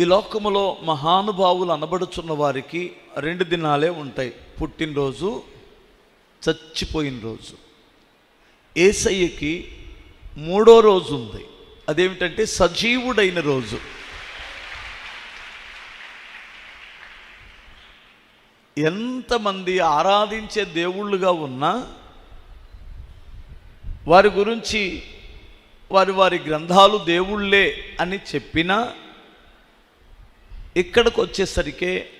ఈ లోకములో మహానుభావులు అనబడుచున్న వారికి రెండు దినాలే ఉంటాయి. పుట్టినరోజు చచ్చిపోయిన రోజు. ఏసయ్యకి మూడో రోజు ఉంది. అదేమిటంటే సజీవుడైన రోజు. ఎంతమంది ఆరాధించే దేవుళ్ళుగా ఉన్నా వారి గురించి వారి వారి గ్రంథాలు దేవుళ్ళే అని చెప్పినా ఇక్కడికి వచ్చేసరికే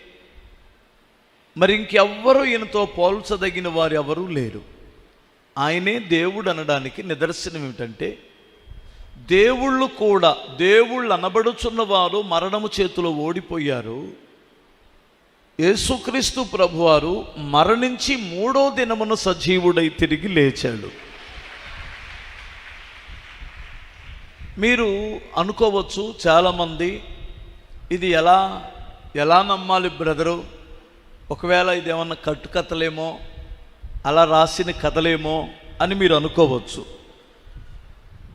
మరి ఇంకెవ్వరూ ఈయనతో పోల్చదగిన వారు ఎవరూ లేరు. ఆయనే దేవుడు అనడానికి నిదర్శనం ఏమిటంటే దేవుళ్ళు కూడా దేవుళ్ళు అనబడుచున్న వారు మరణము చేతిలో ఓడిపోయారు. యేసుక్రీస్తు ప్రభువారు మరణించి మూడో దినమున సజీవుడై తిరిగి లేచాడు. మీరు అనుకోవచ్చు చాలామంది ఇది ఎలా ఎలా నమ్మాలి బ్రదరు? ఒకవేళ ఇది ఏమన్నా కట్టుకథలేమో అలా రాసిన కథలేమో అని మీరు అనుకోవచ్చు.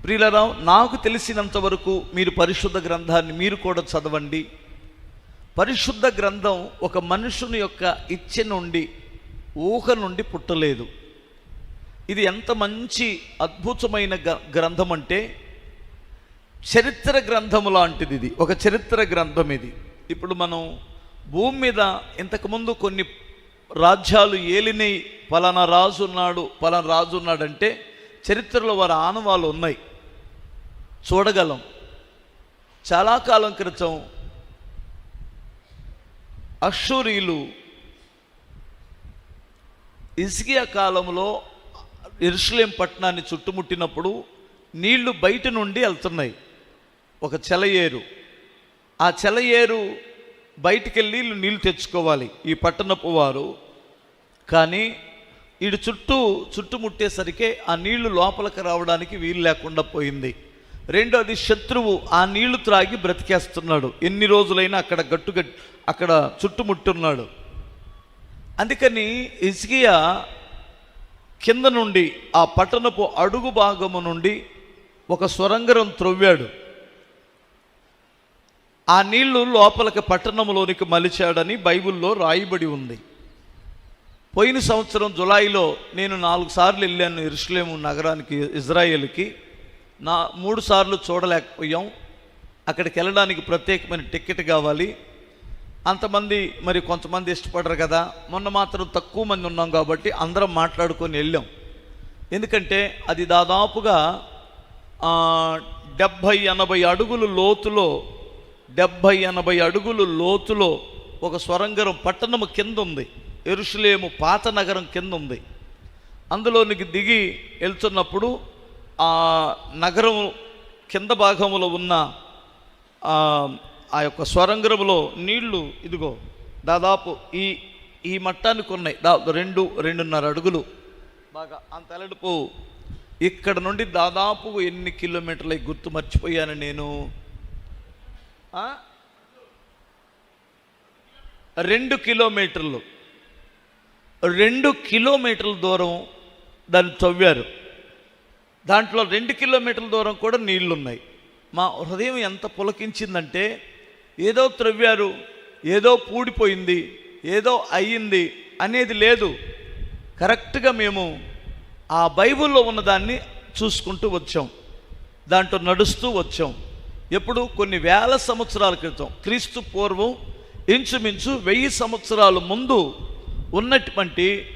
ప్రియులరావు నాకు తెలిసినంత వరకు మీరు పరిశుద్ధ గ్రంథాన్ని మీరు కూడా చదవండి. పరిశుద్ధ గ్రంథం ఒక మనుషుని యొక్క ఇచ్చ నుండి ఊహ నుండి పుట్టలేదు. ఇది ఎంత మంచి అద్భుతమైన గ- గ్రంథం అంటే చరిత్ర గ్రంథము లాంటిది ఇది. ఒక చరిత్ర గ్రంథం ఇది. ఇప్పుడు మనం భూమి మీద ఇంతకుముందు కొన్ని రాజ్యాలు ఏలినాయి పలానా రాజు ఉన్నాడు పలానా రాజు ఉన్నాడంటే చరిత్రలో వారి ఆనవాళ్ళు ఉన్నాయి. చూడగలం. చాలా కాలం క్రితం అశ్వరీలు ఇస్కియా కాలంలో ఎరుసలేం పట్టణాన్ని చుట్టుముట్టినప్పుడు నీళ్ళు బయట నుండి వెళ్తున్నాయి. ఒక చెలయేరు. ఆ చెలయేరు బయటికి వెళ్ళి నీళ్ళు నీళ్ళు తెచ్చుకోవాలి ఈ పట్టణపు వారు. కానీ వీడు చుట్టూ చుట్టుముట్టేసరికి ఆ నీళ్ళు లోపలికి రావడానికి వీలు లేకుండా పోయింది. రెండోది శత్రువు ఆ నీళ్ళు త్రాగి బ్రతికేస్తున్నాడు. ఎన్ని రోజులైనా అక్కడ గట్టు అక్కడ చుట్టుముట్టున్నాడు అందుకని ఇస్కియా కింద నుండి ఆ పట్టణపు అడుగు భాగము నుండి ఒక స్వరంగరం త్రొవ్వాడు. ఆ నీళ్ళు లోపలికి పట్టణంలోనికి మలిచాడని బైబిల్లో రాయబడి ఉంది. పోయిన సంవత్సరం జులైలో నేను నాలుగు సార్లు వెళ్ళాను ఇరుషులేము నగరానికి ఇజ్రాయేల్కి. నా మూడు సార్లు చూడలేకపోయాం. అక్కడికి వెళ్ళడానికి ప్రత్యేకమైన టికెట్ కావాలి. అంతమంది మరి కొంతమంది ఇష్టపడరు కదా. మొన్న మాత్రం తక్కువ మంది ఉన్నాం కాబట్టి అందరం మాట్లాడుకొని వెళ్ళాం. ఎందుకంటే అది దాదాపుగా డెబ్భై ఎనభై అడుగులు లోతులో డెబ్భై ఎనభై అడుగులు లోతులో ఒక స్వరంగరం పట్టణము కింద ఉంది ఎరుషులేము పాత నగరం కింద ఉంది అందులోనికి దిగి వెళ్తున్నప్పుడు ఆ నగరం కింద భాగంలో ఉన్న ఆ, యొక్క స్వరంగరంలో నీళ్ళు ఇదిగో దాదాపు ఈ ఈ మట్టానికి ఉన్నాయి. దా రెండు రెండున్నర అడుగులు. బాగా అంత అలడుపు ఇక్కడ నుండి దాదాపు ఎన్ని కిలోమీటర్లు గుర్తు మర్చిపోయాను నేను. రెండు కిలోమీటర్లు. రెండు కిలోమీటర్ల దూరం దాన్ని తవ్వారు. దాంట్లో రెండు కిలోమీటర్ల దూరం కూడా నీళ్ళున్నాయి. మా హృదయం ఎంత పులకించిందంటే ఏదో త్రవ్వారు ఏదో పూడిపోయింది ఏదో అయ్యింది అనేది లేదు. కరెక్ట్గా మేము ఆ బైబిల్లో ఉన్నదాన్ని చూసుకుంటూ వచ్చాం. దాంట్లో నడుస్తూ వచ్చాం. ఎప్పుడు కొన్ని వేల సంవత్సరాల క్రితం క్రీస్తు పూర్వం ఇంచుమించు వెయ్యి సంవత్సరాల ముందు ఉన్నటువంటి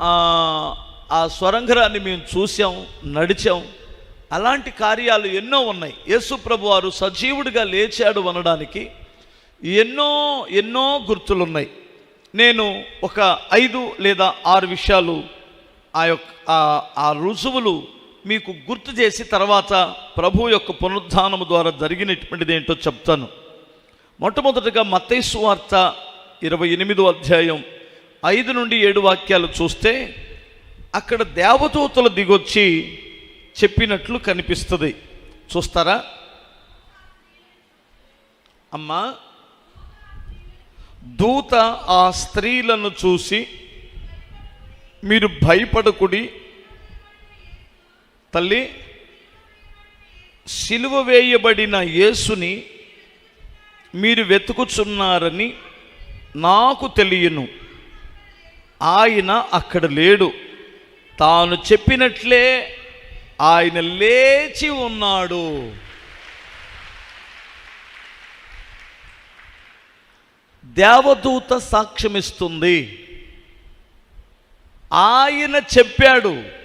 ఆ, స్వరంగరాన్ని మేము చూసాం నడిచాం. అలాంటి కార్యాలు ఎన్నో ఉన్నాయి. యేసు ప్రభు వారు సజీవుడిగా లేచాడు అనడానికి ఎన్నో ఎన్నో గుర్తులున్నాయి. నేను ఒక ఐదు లేదా ఆరు విషయాలు ఆ యొక్క ఆ రుజువులు మీకు గుర్తు చేసి తర్వాత ప్రభు యొక్క పునరుద్ధానము ద్వారా జరిగినటువంటిది ఏంటో చెప్తాను. మొట్టమొదటిగా మత్తైసు వార్త ఇరవై ఎనిమిదో అధ్యాయం ఐదు నుండి ఏడు వాక్యాలు చూస్తే అక్కడ దేవదూతలు దిగొచ్చి చెప్పినట్లు కనిపిస్తుంది. చూస్తారా? అమ్మా దూత ఆ స్త్రీలను చూసి మీరు భయపడకుడి తల్లి సిలువ వేయబడిన యేసుని మీరు వెతుకుచున్నారని నాకు తెలియను. ఆయన అక్కడ లేడు. తాను చెప్పినట్లే ఆయన లేచి ఉన్నాడు. దేవదూత సాక్ష్యమిస్తుంది. ఆయన చెప్పాడు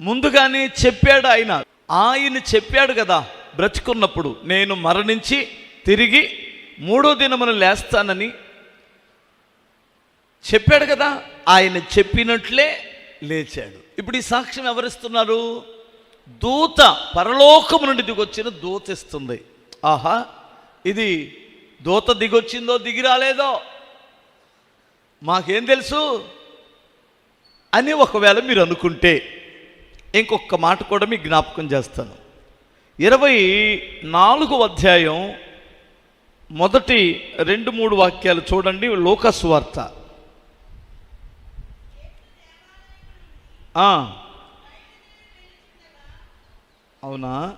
ముందుగానే చెప్పాడు ఆయన. ఆయన చెప్పాడు కదా బ్రతుకున్నప్పుడు నేను మరణించి తిరిగి మూడో దినమును లేస్తానని చెప్పాడు కదా ఆయన చెప్పినట్లే లేచాడు. ఇప్పుడు ఈ సాక్ష్యం ఎవరిస్తున్నారు? దూత పరలోకము నుండి దిగొచ్చిన దూత ఇస్తుంది. ఆహా ఇది దూత దిగొచ్చిందో దిగి రాలేదో? మాకేం తెలుసు? అని ఒకవేళ మీరు అనుకుంటే ఇంకొక మాట కూడా మీకు జ్ఞాపకం చేస్తాను. ఇరవై నాలుగు అధ్యాయం మొదటి రెండు మూడు వాక్యాలు చూడండి లోకస్ వార్త. అవునా?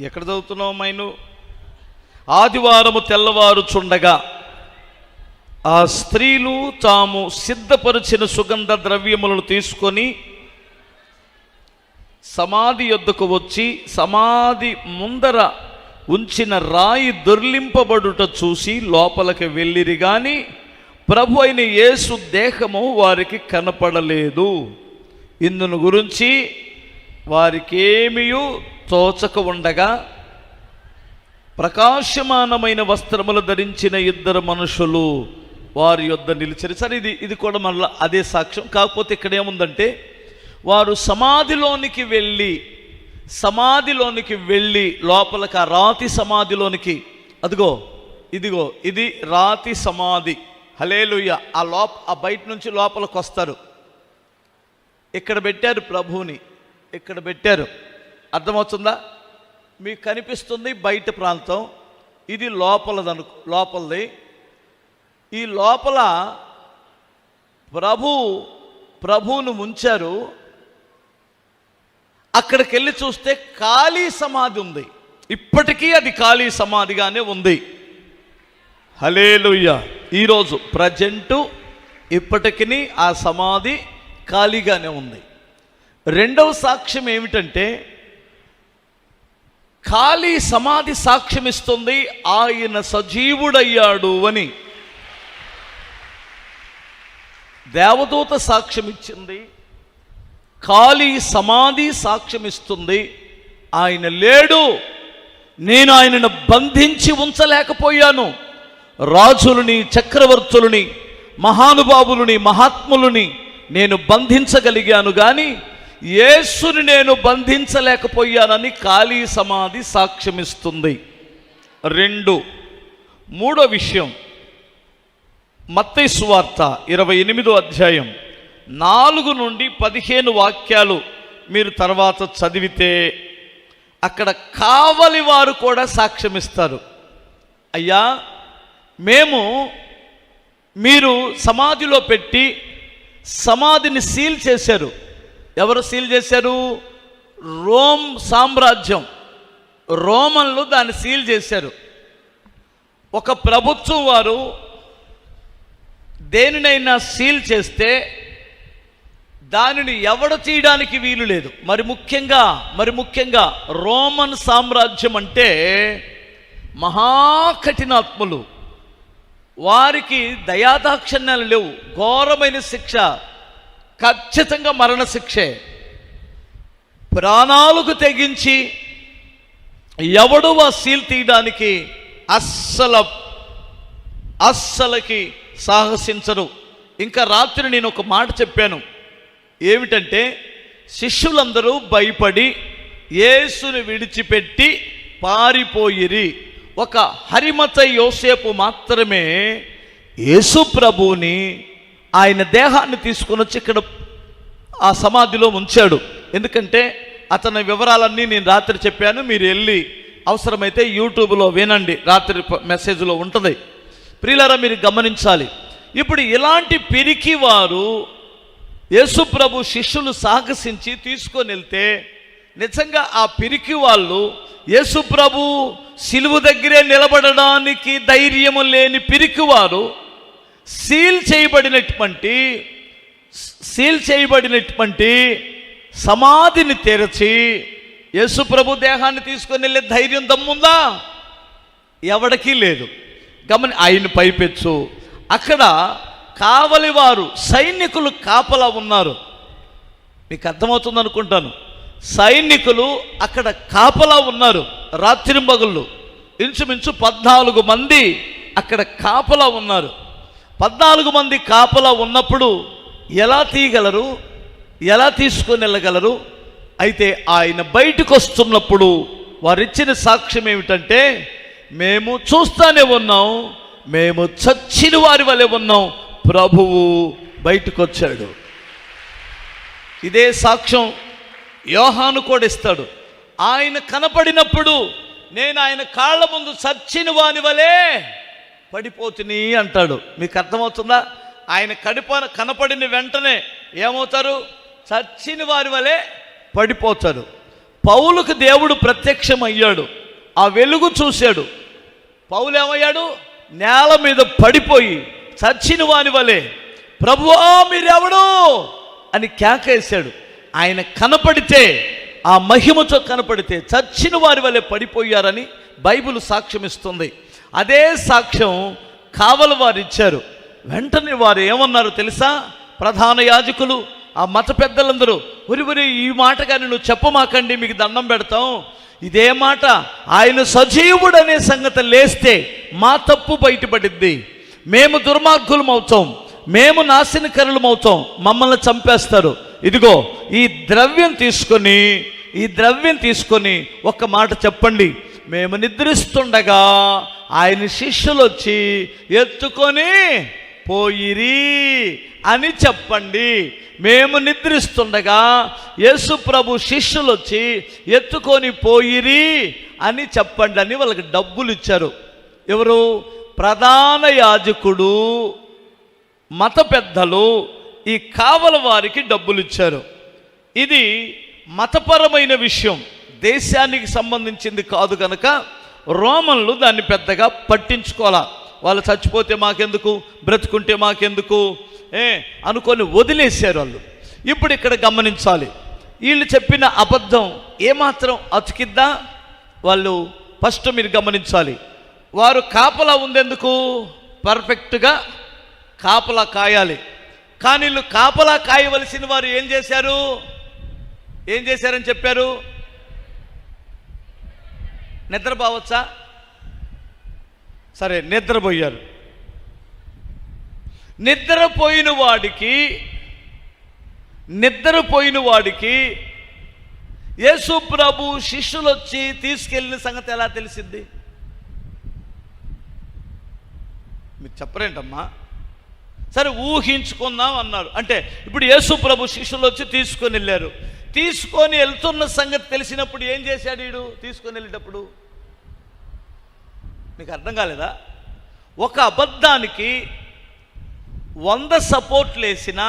ఎక్కడ చదువుతున్నావు మైను ఆదివారము తెల్లవారుచుండగా ఆ స్త్రీలు తాము సిద్ధపరిచిన సుగంధ ద్రవ్యములను తీసుకొని సమాధి యొద్దకు వచ్చి సమాధి ముందర ఉంచిన రాయి దొర్లింపబడుట చూసి లోపలికి వెళ్ళిరి కానీ ప్రభు అయిన యేసు దేహము వారికి కనపడలేదు. ఇందును గురించి వారికేమీ తోచక ఉండగా ప్రకాశమానమైన వస్త్రములు ధరించిన ఇద్దరు మనుషులు వారి యొద్ద నిలిచారు. సరే ఇది ఇది కూడా మళ్ళీ అదే సాక్ష్యం. కాకపోతే ఇక్కడ ఏముందంటే వారు సమాధిలోనికి వెళ్ళి సమాధిలోనికి వెళ్ళి లోపలికి ఆ రాతి సమాధిలోనికి అదిగో ఇదిగో ఇది రాతి సమాధి. హలేలుయ్య ఆ లోప ఆ బయట నుంచి లోపలికి వస్తారు. ఇక్కడ పెట్టారు ప్రభువుని ఇక్కడ పెట్టారు. అర్థమవుతుందా? మీకు కనిపిస్తుంది బయట ప్రాంతం ఇది లోపలదను లోపలది. ఈ లోపల ప్రభు ప్రభువును ముంచారు. అక్కడికి వెళ్ళి చూస్తే ఖాళీ సమాధి ఉంది. ఇప్పటికీ అది ఖాళీ సమాధిగానే ఉంది. హలేలుయ్య ఈరోజు ప్రజెంటు ఇప్పటికీ ఆ సమాధి ఖాళీగానే ఉంది. రెండవ సాక్ష్యం ఏమిటంటే ఖాళీ సమాధి సాక్ష్యం ఇస్తుంది ఆయన సజీవుడయ్యాడు అని. దేవదూత సాక్ష్యం ఇచ్చింది ఖాళీ సమాధి సాక్ష్యమిస్తుంది. ఆయన లేడు. నేను ఆయనను బంధించి ఉంచలేకపోయాను. రాజులని చక్రవర్తులని మహానుభావులని మహాత్ములని నేను బంధించగలిగాను కానీ యేసుని నేను బంధించలేకపోయానని ఖాళీ సమాధి సాక్ష్యమిస్తుంది. రెండు. మూడో విషయం. మత్తయి సువార్త ఇరవై ఎనిమిదో అధ్యాయం. నాలుగు నుండి పదిహేను వాక్యాలు మీరు తర్వాత చదివితే అక్కడ కావలి వారు కూడా సాక్ష్యమిస్తారు అయ్యా మేము మీరు సమాధిలో పెట్టి సమాధిని సీల్ చేశారు. ఎవరు సీల్ చేశారు? రోమ్ సామ్రాజ్యం. రోమన్లు దాన్ని సీల్ చేశారు. ఒక ప్రభుత్వం వారు దేనినైనా సీల్ చేస్తే దానిని ఎవడ తీయడానికి వీలు లేదు. మరి ముఖ్యంగా మరి ముఖ్యంగా రోమన్ సామ్రాజ్యం అంటే మహాకఠినాత్ములు వారికి దయాదాక్షణ్యాలు లేవు. ఘోరమైన శిక్ష ఖచ్చితంగా మరణ శిక్షే ప్రాణాలకు తెగించి ఎవడు ఆ సీల్ తీయడానికి అస్సల అస్సలకి సాహసించరు. ఇంకా రాత్రి నేను ఒక మాట చెప్పాను. ఏమిటంటే శిష్యులందరూ భయపడి యేసుని విడిచిపెట్టి పారిపోయిరి. ఒక హరిమత యోసేపు మాత్రమే యేసు ప్రభువుని ఆయన దేహాన్ని తీసుకొని వచ్చి ఇక్కడ ఆ సమాధిలో ఉంచాడు. ఎందుకంటే అతని వివరాలన్నీ నేను రాత్రి చెప్పాను. మీరు వెళ్ళి అవసరమైతే యూట్యూబ్లో వినండి. రాత్రి మెసేజ్లో ఉంటుంది. ప్రియులారా మీరు గమనించాలి. ఇప్పుడు ఇలాంటి పిరికి వారు యేసుప్రభు శిష్యులు సాహసించి తీసుకొని వెళ్తే నిజంగా ఆ పిరికి వాళ్ళు యేసు ప్రభు సిలువు దగ్గరే నిలబడడానికి ధైర్యము లేని పిరికివారు సీల్ చేయబడినటువంటి సీల్ చేయబడినటువంటి సమాధిని తెరచి యేసు ప్రభు దేహాన్ని తీసుకొని వెళ్ళే ధైర్యం దమ్ముందా? ఎవడికి లేదు. గమని ఆయన పైపెచ్చు. అక్కడ కావలివారు సైనికులు కాపలా ఉన్నారు. మీకు అర్థమవుతుంది అనుకుంటాను. సైనికులు అక్కడ కాపలా ఉన్నారు. రాత్రింబగుళ్ళు ఇంచుమించు పద్నాలుగు మంది అక్కడ కాపలా ఉన్నారు. పద్నాలుగు మంది కాపలా ఉన్నప్పుడు ఎలా తీయగలరు? ఎలా తీసుకొని వెళ్ళగలరు? అయితే ఆయన బయటకు వస్తున్నప్పుడు వారిచ్చిన సాక్ష్యం ఏమిటంటే మేము చూస్తానే ఉన్నాం. మేము చచ్చిన వారి వలె ఉన్నాం. ప్రభువు బయటకు వచ్చాడు ఇదే సాక్ష్యం యోహాను కూడా ఇస్తాడు. ఆయన కనపడినప్పుడు నేను ఆయన కాళ్ళ ముందు చచ్చిన వాని వలే పడిపోతుని అంటాడు. మీకు అర్థమవుతుందా? ఆయన కడిప కనపడిన వెంటనే ఏమవుతారు? చచ్చిన వారి వలె పడిపోతారు. పౌలుకు దేవుడు ప్రత్యక్షమయ్యాడు. ఆ వెలుగు చూశాడు. పౌలు ఏమయ్యాడు నేల మీద పడిపోయి చచ్చిన వాని వలె. ప్రభువా మీరెవడు అని కేకేశాడు. ఆయన కనపడితే ఆ మహిమతో కనపడితే చచ్చిన వారి వలె పడిపోయారని బైబిల్ సాక్ష్యం ఇస్తుంది అదే సాక్ష్యం కావల వారు ఇచ్చారు వెంటనే వారు ఏమన్నారు తెలుసా? ప్రధాన యాజకులు ఆ మత పెద్దలందరూ ఉరి ఉరి ఈ మాట కానీ నువ్వు చెప్పమాకండి మీకు దండం పెడతాం. ఇదే మాట ఆయన సజీవుడు అనే సంగతి లేస్తే మా తప్పు బయటపడింది మేము దుర్మార్గులం అవుతాం. మేము నాశనకరులం అవుతాం మమ్మల్ని చంపేస్తారు. ఇదిగో ఈ ద్రవ్యం తీసుకొని ఈ ద్రవ్యం తీసుకొని ఒక్క మాట చెప్పండి. మేము నిద్రిస్తుండగా ఆయన శిష్యులు వచ్చి ఎత్తుకొని పోయిరి అని చెప్పండి. మేము నిద్రిస్తుండగా యేసు ప్రభు శిష్యులు వచ్చి ఎత్తుకొని పోయిరి అని చెప్పండి. అని వాళ్ళకి డబ్బులు ఇచ్చారు ఎవరు? ప్రధాన యాజకుడు మత పెద్దలు ఈ కావల వారికి డబ్బులు ఇచ్చారు. ఇది మతపరమైన విషయం. దేశానికి సంబంధించింది కాదు కనుక రోమన్లు దాన్ని పెద్దగా పట్టించుకోవాలా. వాళ్ళు చచ్చిపోతే మాకెందుకు? బ్రతుకుంటే మాకెందుకు? ఏ? అనుకొని వదిలేశారు వాళ్ళు. ఇప్పుడు ఇక్కడ గమనించాలి. వీళ్ళు చెప్పిన అబద్ధం ఏమాత్రం అతికిద్దా? వాళ్ళు ఫస్ట్ మీరు గమనించాలి. వారు కాపలా ఉందెందుకు? పర్ఫెక్ట్గా కాపలా కాయాలి. కానీ వీళ్ళు కాపలా కాయవలసిన వారు ఏం చేశారు? ఏం చేశారని చెప్పారు? నిద్రపోవచ్చా? సరే నిద్రపోయారు. నిద్రపోయిన వాడికి నిద్రపోయిన వాడికి యేసు ప్రభు శిష్యులు వచ్చి తీసుకెళ్ళిన సంగతి ఎలా తెలిసింది మీరు చెప్పరేంటమ్మా? సరే ఊహించుకుందాం అన్నారు. అంటే ఇప్పుడు యేసు ప్రభు శిష్యులు వచ్చి తీసుకొని వెళ్ళారు. తీసుకొని వెళ్తున్న సంగతి తెలిసినప్పుడు ఏం చేశాడు వీడు? తీసుకొని వెళ్ళేటప్పుడు? మీకు అర్థం కాలేదా? ఒక అబద్ధానికి వంద సపోర్ట్లు వేసినా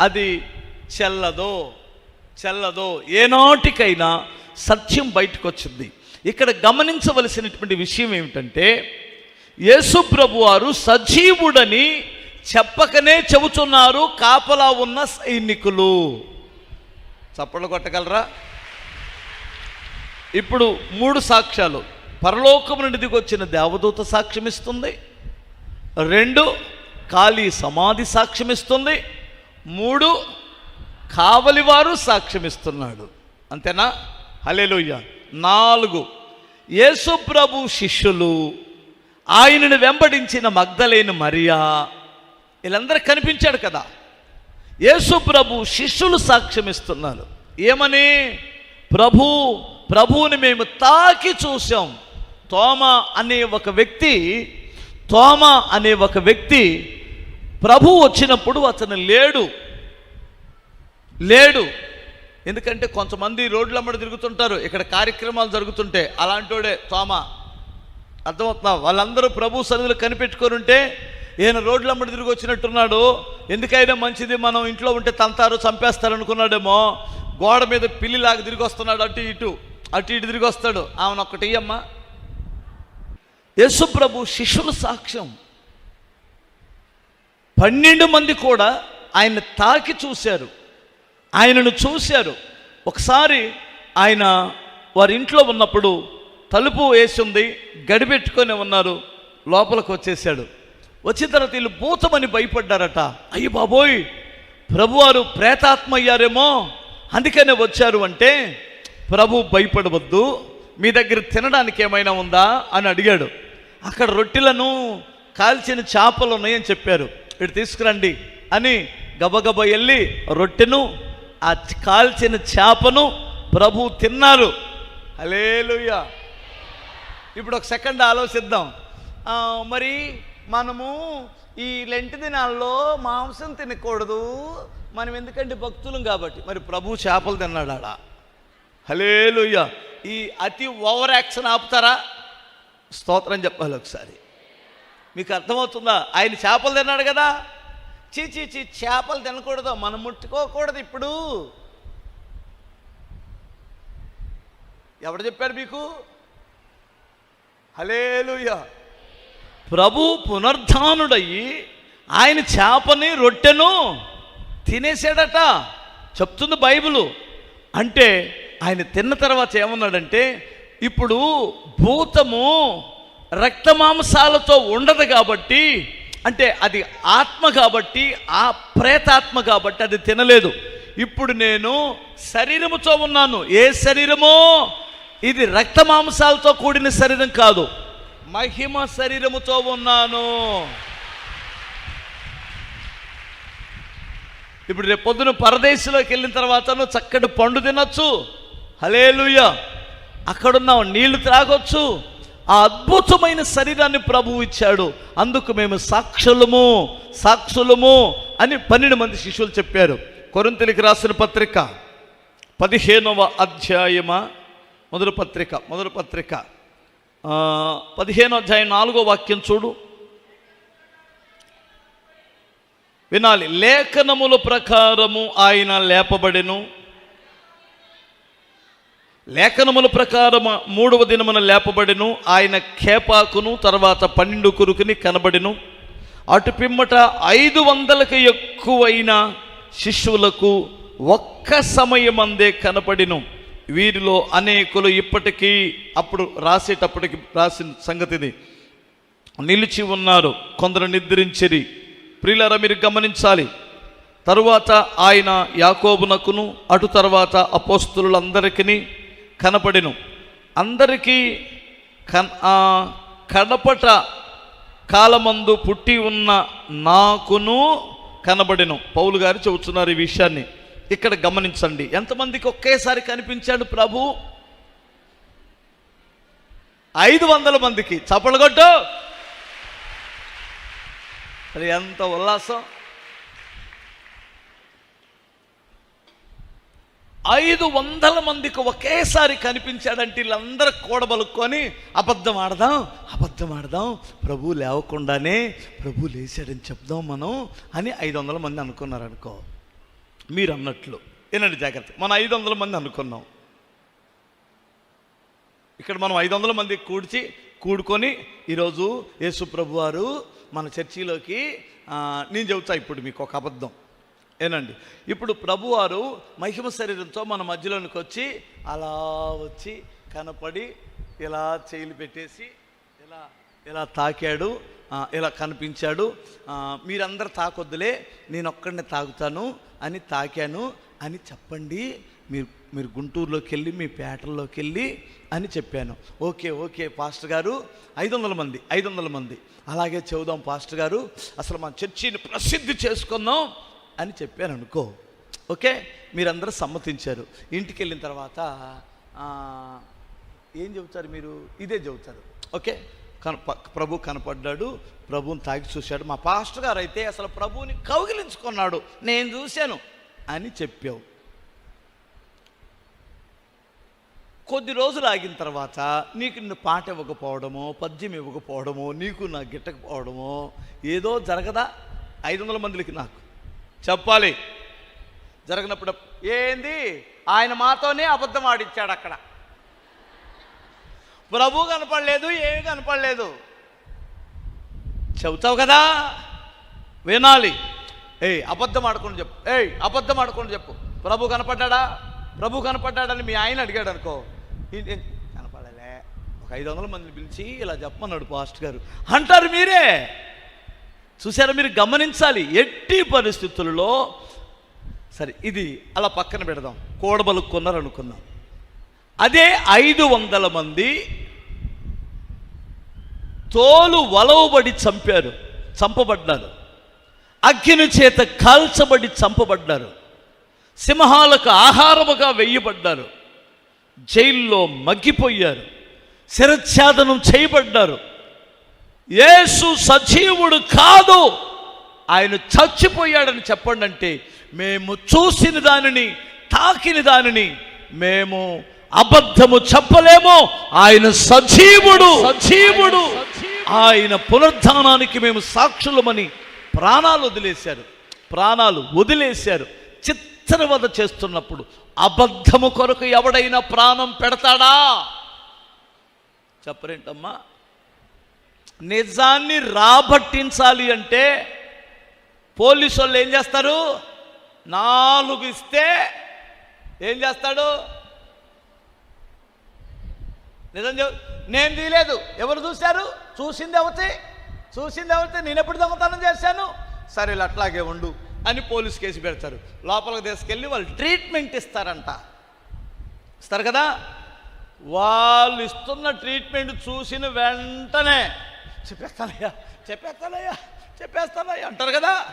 అది చెల్లదో చెల్లదో ఏనాటికైనా సత్యం బయటకు వచ్చింది ఇక్కడ గమనించవలసినటువంటి విషయం ఏమిటంటే యేసు ప్రభు వారు సజీవుడని చెప్పకనే చెబుతున్నారు కాపలా ఉన్న సైనికులు. చప్పట్లు కొట్టగలరా? ఇప్పుడు మూడు సాక్ష్యాలు. పరలోకము నుండి దిగొచ్చిన దేవదూత సాక్ష్యమిస్తుంది. రెండు ఖాళీ సమాధి సాక్ష్యమిస్తుంది. మూడు కావలివారు సాక్ష్యమిస్తున్నాడు. అంతేనా? హలేలుయ్య నాలుగు యేసు ప్రభు శిష్యులు. ఆయనను వెంబడించిన మగ్ధలేని మరియా. వీళ్ళందరూ కనిపించాడు కదా. యేసు ప్రభు శిష్యులు సాక్ష్యం ఇస్తున్నారు. ఏమని? ప్రభు ప్రభువుని మేము తాకి చూసాం తోమ అనే ఒక వ్యక్తి తోమ అనే ఒక వ్యక్తి ప్రభు వచ్చినప్పుడు అతను లేడు. లేడు. ఎందుకంటే కొంతమంది రోడ్లమ్మడి తిరుగుతుంటారు. ఇక్కడ కార్యక్రమాలు జరుగుతుంటే అలాంటోడే తోమ. అర్థమవుతున్నా వాళ్ళందరూ ప్రభు సన్నిధిలో కనిపెట్టుకొని ఉంటే ఈయన రోడ్లమ్మడి తిరిగి వచ్చినట్టున్నాడు. ఎందుకైనా మంచిది మనం ఇంట్లో ఉంటే తంతారు చంపేస్తారు అనుకున్నాడేమో గోడ మీద పిల్లిలాగా తిరిగి వస్తున్నాడు అటు ఇటు అటు ఇటు తిరిగి వస్తాడు. ఆమెను ఒక్కటి అమ్మా యేసు శిష్యుల సాక్ష్యం. పన్నెండు మంది కూడా ఆయన తాకి చూశారు. ఆయనను చూశారు. ఒకసారి ఆయన వారి ఇంట్లో ఉన్నప్పుడు తలుపు వేసి ఉంది గడిపెట్టుకొని ఉన్నారు లోపలికి వచ్చేసాడు వచ్చిన తర్వాత వీళ్ళు భూతమని భయపడ్డారట. అయ్యి బాబోయ్ ప్రభువారు ప్రేతాత్మ అయ్యారేమో అందుకనే వచ్చారు అంటే ప్రభు భయపడవద్దు మీ దగ్గర తినడానికి ఏమైనా ఉందా అని అడిగాడు. అక్కడ రొట్టెలను కాల్చిన చేపలు ఉన్నాయని చెప్పారు. ఇటు తీసుకురండి అని గబగబ వెళ్ళి రొట్టెను ఆ కాల్చిన చేపను ప్రభు తిన్నారు. అలేలుయ్యా ఇప్పుడు ఒక సెకండ్ ఆలోచిద్దాం. మరి మనము ఈ లెంటి దినాల్లో మాంసం తినకూడదు. మనం ఎందుకంటే భక్తులం కాబట్టి. మరి ప్రభు చేపలు తిన్నాడు ఆడ. హలేలుయ్య ఈ అతి ఓవర్ యాక్షన్ ఆపుతారా? స్తోత్రం చెప్పాలి ఒకసారి. మీకు అర్థమవుతుందా? ఆయన చేపలు తిన్నాడు కదా. చీ చీ చీ చేపలు తినకూడదు. మనం ముట్టుకోకూడదు ఇప్పుడు. ఎవడు చెప్పారు మీకు? హలేలుయ ప్రభు పునర్ధానుడయ్యి ఆయన చేపని రొట్టెను తినేసాడట చెప్తుంది బైబిలు. అంటే ఆయన తిన్న తర్వాత ఏమన్నాడంటే ఇప్పుడు భూతము రక్తమాంసాలతో ఉండదు కాబట్టి అంటే అది ఆత్మ కాబట్టి ఆ ప్రేతాత్మ కాబట్టి అది తినలేదు. ఇప్పుడు నేను శరీరముతో ఉన్నాను. ఏ శరీరమో? ఇది రక్త మాంసాలతో కూడిన శరీరం కాదు. మహిమ శరీరముతో ఉన్నాను. ఇప్పుడు రేపు పొద్దున పరదేశంలోకి వెళ్ళిన తర్వాత నువ్వు చక్కటి పండు తినొచ్చు. హలేలుయ అక్కడున్న నీళ్ళు త్రాగొచ్చు. ఆ అద్భుతమైన శరీరాన్ని ప్రభువు ఇచ్చాడు. అందుకు మేము సాక్షులము సాక్షులము అని పన్నెండు మంది శిష్యులు చెప్పారు. కొరంతలికి రాసిన పత్రిక పదిహేనవ అధ్యాయమా? మొదటి పత్రిక మొదటి పత్రిక. పదిహేను అధ్యాయం నాలుగో వాక్యం చూడు. వినాలి లేఖనముల ప్రకారము ఆయన లేపబడెను. లేఖనముల ప్రకారము మూడవ దినమున లేపబడెను ఆయన కేపాకును తర్వాత పన్నెండు కురుకుని కనబడెను. అటు పిమ్మట ఐదు వందలకు ఎక్కువైన శిష్యులకు ఒక్క సమయమందే కనపడిను. వీరిలో అనేకులు ఇప్పటికీ అప్పుడు రాసేటప్పటికి రాసిన సంగతిది నిలిచి ఉన్నారు. కొందరు నిద్రించిరి. ప్రిలర మీరు గమనించాలి. తరువాత ఆయన యాకోబునకును అటు తర్వాత అపోస్తులందరికీ కనపడిను. అందరికీ కన్ కడపట కాలమందు పుట్టి ఉన్న నాకును కనబడిను పౌలు గారు చెబుతున్నారు ఈ విషయాన్ని. ఇక్కడ గమనించండి. ఎంతమందికి ఒకేసారి కనిపించాడు ప్రభు? ఐదు వందల మందికి. చప్పలగొట్టు అది ఎంత ఉల్లాసం. ఐదు వందల మందికి ఒకేసారి కనిపించాడంటే వీళ్ళందరూ కూడబలుక్కొని అబద్ధం ఆడదాం అబద్ధం ఆడదాం. ప్రభు లేవకుండానే ప్రభు లేచాడని చెప్దాం మనం అని ఐదు వందల మంది అనుకున్నారు అనుకో మీరు అన్నట్లు ఏనండి జాగ్రత్త. మనం ఐదు వందల మంది అనుకున్నాం. ఇక్కడ మనం ఐదు వందల మంది కూర్చి కూడుకొని ఈరోజు యేసు ప్రభు వారు మన చర్చిలోకి నేను చెబుతా ఇప్పుడు మీకు ఒక అబద్ధం. ఏనండి ఇప్పుడు ప్రభువారు మహిమ శరీరంతో మన మధ్యలోనికి వచ్చి అలా వచ్చి కనపడి ఇలా చేయిలు పెట్టేసి ఇలా ఇలా తాకాడు ఇలా కనిపించాడు మీరందరూ మీరందరు తాకొద్దులే నేను ఒక్కడిని తాగుతాను అని తాకాను అని చెప్పండి మీరు మీరు గుంటూరులోకి వెళ్ళి మీ పేటల్లోకి వెళ్ళి అని చెప్పాను. ఓకే ఓకే పాస్టర్ గారు ఐదు వందల మంది ఐదు వందల మంది అలాగే చెబుదాం పాస్టర్ గారు అసలు మన చర్చిని ప్రసిద్ధి చేసుకుందాం అని చెప్పాను అనుకో ఓకే మీరందరూ సమ్మతించారు. ఇంటికి వెళ్ళిన తర్వాత ఏం చెబుతారు మీరు? ఇదే చెబుతారు. ఓకే కన ప్రభు కనపడ్డాడు ప్రభుని తాగి చూశాడు. మా పాస్టర్ గారు అయితే అసలు ప్రభువుని కౌగిలించుకున్నాడు. నేను చూశాను అని చెప్పావు. కొద్ది రోజులు ఆగిన తర్వాత నీకు నిన్ను పాట ఇవ్వకపోవడమో పద్యం ఇవ్వకపోవడమో నీకు నాకు గిట్టకపోవడమో ఏదో జరగదా? ఐదు వందల మందికి నాకు. చెప్పాలి. జరగనప్పుడు ఏంది? ఆయన మాతోనే అబద్ధం ఆడిచ్చాడు అక్కడ ప్రభు కనపడలేదు ఏమి కనపడలేదు. చెబుతావు కదా? వినాలి. ఏయ్ అబద్ధం ఆడుకొని చెప్పు. ఏయ్ అబద్ధం ఆడుకొని చెప్పు. ప్రభు కనపడ్డా? ప్రభు కనపడ్డాడని మీ ఆయన అడిగాడు అనుకో. కనపడలే. ఒక ఐదు వందల మందిని పిలిచి ఇలా చెప్పమన్నాడు పాస్ట్ గారు. అంటారు మీరే. చూసారా మీరు గమనించాలి. ఎట్టి పరిస్థితుల్లో సరే ఇది అలా పక్కన పెడదాం. కోడబలుక్కున్నారు అనుకుందాం. అదే ఐదు వందల మంది తోలు వలవబడి చంపారు చంపబడ్డారు. అగ్ని చేత కాల్చబడి చంపబడ్డారు. సింహాలకు ఆహారముగా వెయ్యబడ్డారు జైల్లో మగ్గిపోయారు. శిరఛాదనం చేయబడ్డారు. యేసు సజీవుడు కాదు. ఆయన చచ్చిపోయాడని చెప్పండి అంటే మేము చూసిన దానిని తాకిన దానిని మేము అబద్ధము చెప్పలేము ఆయన సజీవుడు. సజీవుడు. ఆయన పునరుద్ధానానికి మేము సాక్షులమని ప్రాణాలు వదిలేశారు. ప్రాణాలు వదిలేశారు. చిత్రవద చేస్తున్నప్పుడు అబద్ధము కొరకు ఎవడైనా ప్రాణం పెడతాడా? చెప్పరేంటమ్మా? నిజాన్ని రాబట్టించాలి అంటే పోలీసు వాళ్ళు ఏం చేస్తారు? నాలుగు ఇస్తే ఏం చేస్తాడు? నిజం చెప్ నేను తీయలేదు. ఎవరు చూశారు? చూసింది అవుతే చూసింది అవుతే నేను ఎప్పుడు దొంగతనం చేశాను? సరే ఇలా అట్లాగే ఉండు అని పోలీస్ కేసు పెడతారు. లోపలికి తీసుకెళ్ళి వాళ్ళు ట్రీట్మెంట్ ఇస్తారంట. ఇస్తారు కదా? వాళ్ళు ఇస్తున్న ట్రీట్మెంట్ చూసిన వెంటనే చెప్పేస్తానయ్యా చెప్పేస్తానయ్యా చెప్పేస్తానయ్యా అంటారు కదా?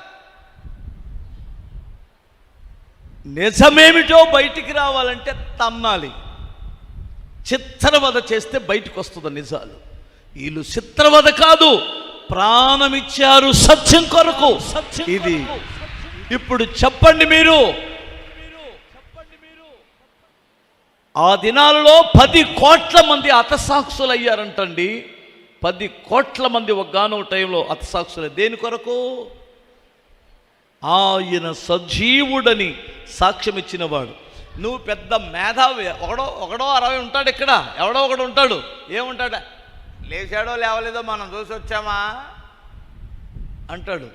నిజమేమిటో బయటికి రావాలంటే తన్నాలి చిత్తరవద చేస్తే బయటకు వస్తుంది నిజాలు. వీళ్ళు చిత్రవద కాదు ప్రాణమిచ్చారు సత్యం కొరకు. ఇది ఇప్పుడు చెప్పండి మీరు. ఆ దినాలలో పది కోట్ల మంది అతసాక్షులు అయ్యారంటండి పది కోట్ల మంది ఒక గానో టైంలో అతసాక్షులు దేని కొరకు? ఆయన సజీవుడని సాక్ష్యం ఇచ్చినవాడు నువ్వు పెద్ద మేధావి. ఒకడో ఒకడో అరవై ఉంటాడు ఇక్కడ. ఎవడో ఒకడు ఉంటాడు. ఏముంటాడు? లేచాడో లేవలేదో మనం చూసి వచ్చామా? అంటాడు.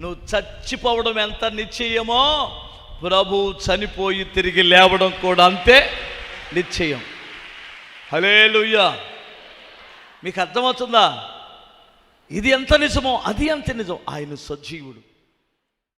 నువ్వు చచ్చిపోవడం ఎంత నిశ్చయమో ప్రభు చనిపోయి తిరిగి లేవడం కూడా అంతే నిశ్చయం. హలే మీకు అర్థమవుతుందా? ఇది ఎంత నిజమో అది ఎంత నిజం? ఆయన సజీవుడు